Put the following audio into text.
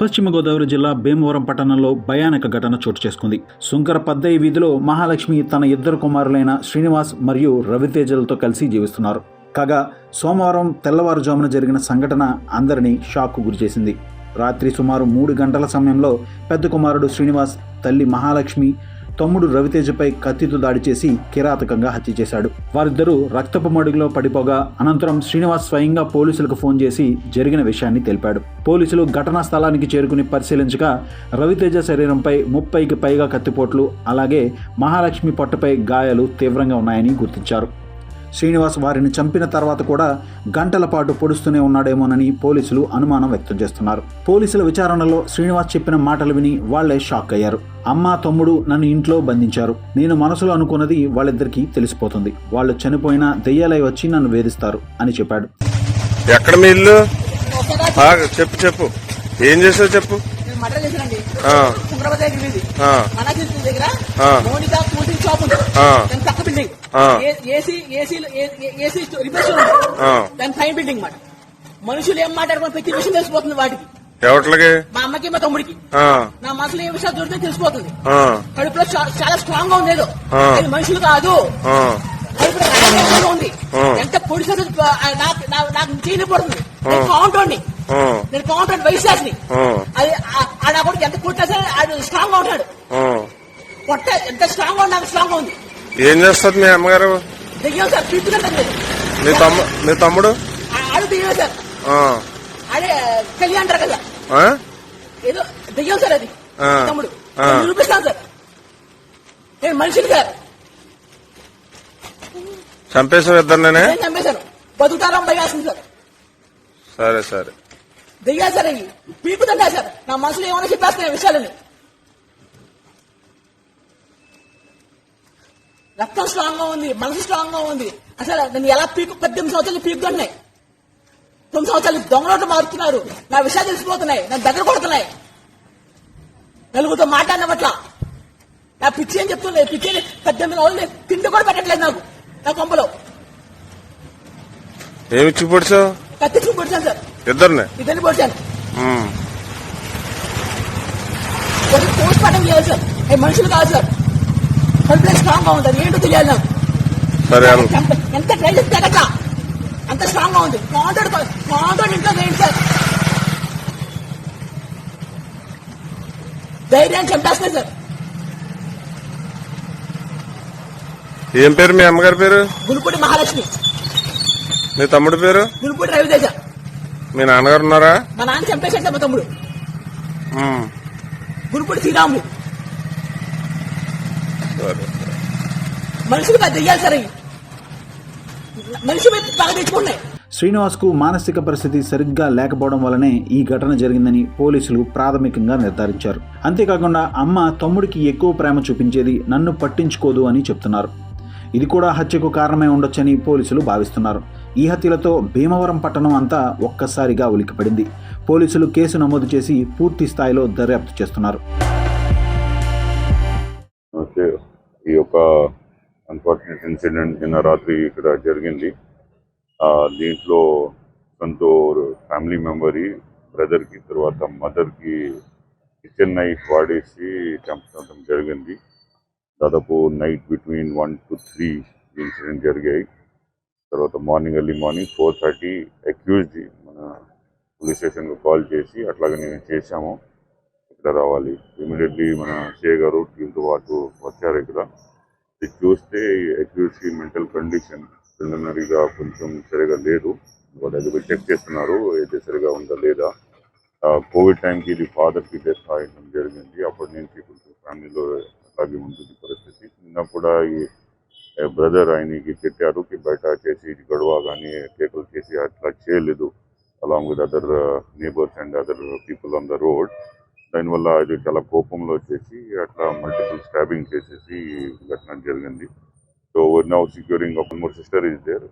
పశ్చిమ గోదావరి జిల్లా భీమవరం పట్టణంలో భయానక ఘటన చోటు చేసుకుంది. సుంకర పద్దయ్య వీధిలో మహాలక్ష్మి తన ఇద్దరు కుమారులైన శ్రీనివాస్ మరియు రవితేజలతో కలిసి జీవిస్తున్నారు. కాగా సోమవారం తెల్లవారుజామున జరిగిన సంఘటన అందరినీ షాక్కు గురిచేసింది రాత్రి సుమారు మూడు గంటల సమయంలో పెద్ద కుమారుడు శ్రీనివాస్ తల్లి మహాలక్ష్మి తమ్ముడు రవితేజపై కత్తితో దాడి చేసి కిరాతకంగా హత్య చేశాడు. వారిద్దరూ రక్తపు మడుగులో పడిపోగా అనంతరం శ్రీనివాస్ స్వయంగా పోలీసులకు ఫోన్ చేసి జరిగిన విషయాన్ని తెలిపాడు. పోలీసులు ఘటనా స్థలానికి చేరుకుని పరిశీలించగా రవితేజ శరీరంపై ముప్పైకి పైగా కత్తిపోట్లు అలాగే మహాలక్ష్మి పొట్టపై గాయాలు తీవ్రంగా ఉన్నాయని గుర్తించారు. శ్రీనివాస్ వారిని చంపిన తర్వాత కూడా గంటల పాటు పొడుస్తూనే ఉన్నాడేమోనని పోలీసులు అనుమానం వ్యక్తం చేస్తున్నారు. పోలీసుల విచారణలో శ్రీనివాస్ చెప్పిన మాటలు విని వాళ్ళే షాక్ అయ్యారు. అమ్మ తమ్ముడు నన్ను ఇంట్లో బంధించారు. నేను మనసులో అనుకున్నది వాళ్ళిద్దరికీ తెలిసిపోతుంది. వాళ్ళు చనిపోయినా దెయ్యాలై వచ్చి నన్ను వేధిస్తారు అని చెప్పాడు. ఎక్కడ మీ ఇల్లు? చెప్పు చెప్పు. ఏం చేసావు చెప్పు? మర్డర్ సుందరబాద్ దగ్గర ఇది దగ్గర. మోనిక షాప్ ఉంది. దాని పక్క building. AC AC AC repair. దాని పైన బిల్డింగ్ మాట మనుషులు ఏం మాట్లాడుకుని ప్రతి విషయం తెలిసిపోతుంది వాటికి. ఎవట్లకి? మా అమ్మకి మా తమ్ముడికి. నా మనసులో ఏ విషయాలు దొరికితే తెలిసిపోతుంది. కడుపులో చాలా స్ట్రాంగ్గా ఉంది ఏదో. మనుషులు కాదు. కడుపులో ఉంది. ఎంత పొడి నాకు నాకు- చేయలేకపోతుంది నేను నేను కౌంటర్ వైశాస్ని ఆ, అది ఎంత కొట్టినా సరే ఆడు స్ట్రాంగ్గా ఉంటాడు. పొట్ట ఎంత స్ట్రాంగ్గా ఉన్నా స్ట్రాంగ్ ఉంది. ఏం చేస్తుంది మీ అమ్మగారు? దెయ్యం సార్ పీపులంటే లేదు నీ తమ్ము నీ తమ్ముడు? ఆడు దెయ్యం సార్. అదే కళ్యాణ్ అంటారు కదా? ఏదో దెయ్యం సార్ అది. తమ్ముడు. నిరూపిస్తాను సార్. నేను మనిషిని సార్ చంపేసావు ఇద్దరినే నేను చంపేశాను. బతుకుతారం భయాసింది సార్. సరే సరే. దెయ్యాలు సార్ అవి సార్. నా మనసులో ఏమైనా చెప్పేస్తున్నాయి విషయాలని. రక్తం స్ట్రాంగ్గా ఉంది మనసు స్ట్రాంగ్గా ఉంది. అసలు నేను ఎలా పీకు పద్దెనిమిది సంవత్సరాలు పీకుతున్నాయి. తొమ్మిది సంవత్సరాలు దొంగలోట్లు మారుతున్నారు. నా విషయాలు తెలిసిపోతున్నాయి నా దగ్గర కొడుతున్నాయి. నలుగురితో మాట్లాడిన పట్ల. నా పిచ్చి అని చెప్తున్నాయి పిచ్చి పద్దెనిమిది రోజులు తిండి కూడా పెట్టట్లేదు నాకు నా కొంపలో. ఏమి ఇచ్చి పొడిచాను సార్. ఇద్దరిని? ఇద్దరిని పొడిచాను. ఒకటి పోస్ట్ మార్టం చేయాలి సార్. మనుషులు కాదు సార్. కడుపులో స్ట్రాంగ్గా ఉంటుంది. ఏంటో తెలియాలి నాకు. సరే ఎంత- ట్రై చేస్తే అంత స్ట్రాంగ్గా ఉంది కాంటాడు కాంటాడు ఇంట్లో ఏంటి సార్. ధైర్యాన్ని చంపేస్తున్నాయి సార్. ఏం పేరు మీ అమ్మగారి పేరు? గురుపూడి మహాలక్ష్మి. నీ తమ్ముడి పేరు? రవితేజ. మీ నాన్నగారు ఉన్నారా? మా నాన్న చంపేశాడు మా తమ్ముడు. సరే మనుషులు పెద్ద దెయ్యాలి సార్ మనిషి మీద బాగా తెచ్చుకున్నాయి. శ్రీనివాస్కు మానసిక పరిస్థితి సరిగ్గా లేకపోవడం వల్లనే ఈ ఘటన జరిగిందని పోలీసులు ప్రాథమికంగా నిర్ధారించారు. అంతేకాకుండా అమ్మ తమ్ముడికి ఎక్కువ ప్రేమ చూపించేది నన్ను పట్టించుకోదు అని చెప్తున్నారు. ఇది కూడా హత్యకు కారణమై ఉండొచ్చని పోలీసులు భావిస్తున్నారు. ఈ హత్యలతో భీమవరం పట్టణం అంతా ఒక్కసారిగా ఉలిక్కిపడింది. పోలీసులు కేసు నమోదు చేసి పూర్తి స్థాయిలో దర్యాప్తు చేస్తున్నారు. ఈ యొక్క అన్ఫార్చునేట్ ఇన్సిడెంట్ నిన్న రాత్రి ఇక్కడ జరిగింది. దీంట్లో సొంత ఫ్యామిలీ మెంబరి బ్రదర్కి తర్వాత మదర్కి కిచెన్ నైఫ్ వాడేసి చంపడం జరిగింది. దాదాపు night between one two three incident జరిగాయి. తర్వాత morning early morning four thirty accused మన పోలీస్ స్టేషన్కు కాల్ చేసి అట్లాగే నేను చేశాము. ఇక్కడ రావాలి. ఇమీడియట్లీ మన సిఏ గారు టీంతో పాటు వచ్చారు ఇక్కడ. ఇది చూస్తే అక్యూజ్కి మెంటల్ కండిషన్ ప్రిలిమినరీగా కొంచెం సరిగా లేదు. వాళ్ళు చెక్ చేస్తున్నారు అయితే సరిగా ఉందా లేదా. కోవిడ్ టైంకి ఇది ఫాదర్కి డెత్ అయ్యడం జరిగింది. అప్పటి నుంచి కొంచెం ఫ్యామిలీలో అలాగే ఉంటుంది పరిస్థితి. నిన్న కూడా ఈ బ్రదర్ ఆయనకి తిట్టారు కి బయట చేసి ఇది గొడవ కానీ కేకులు చేసి అట్లా చేయలేదు. Along with other neighbours and other people on the road దానివల్ల అది చాలా కోపంలో వచ్చేసి అట్లా మల్టిపుల్ స్టాబింగ్ చేసేసి ఘటన జరిగింది. So now securing of more sister is there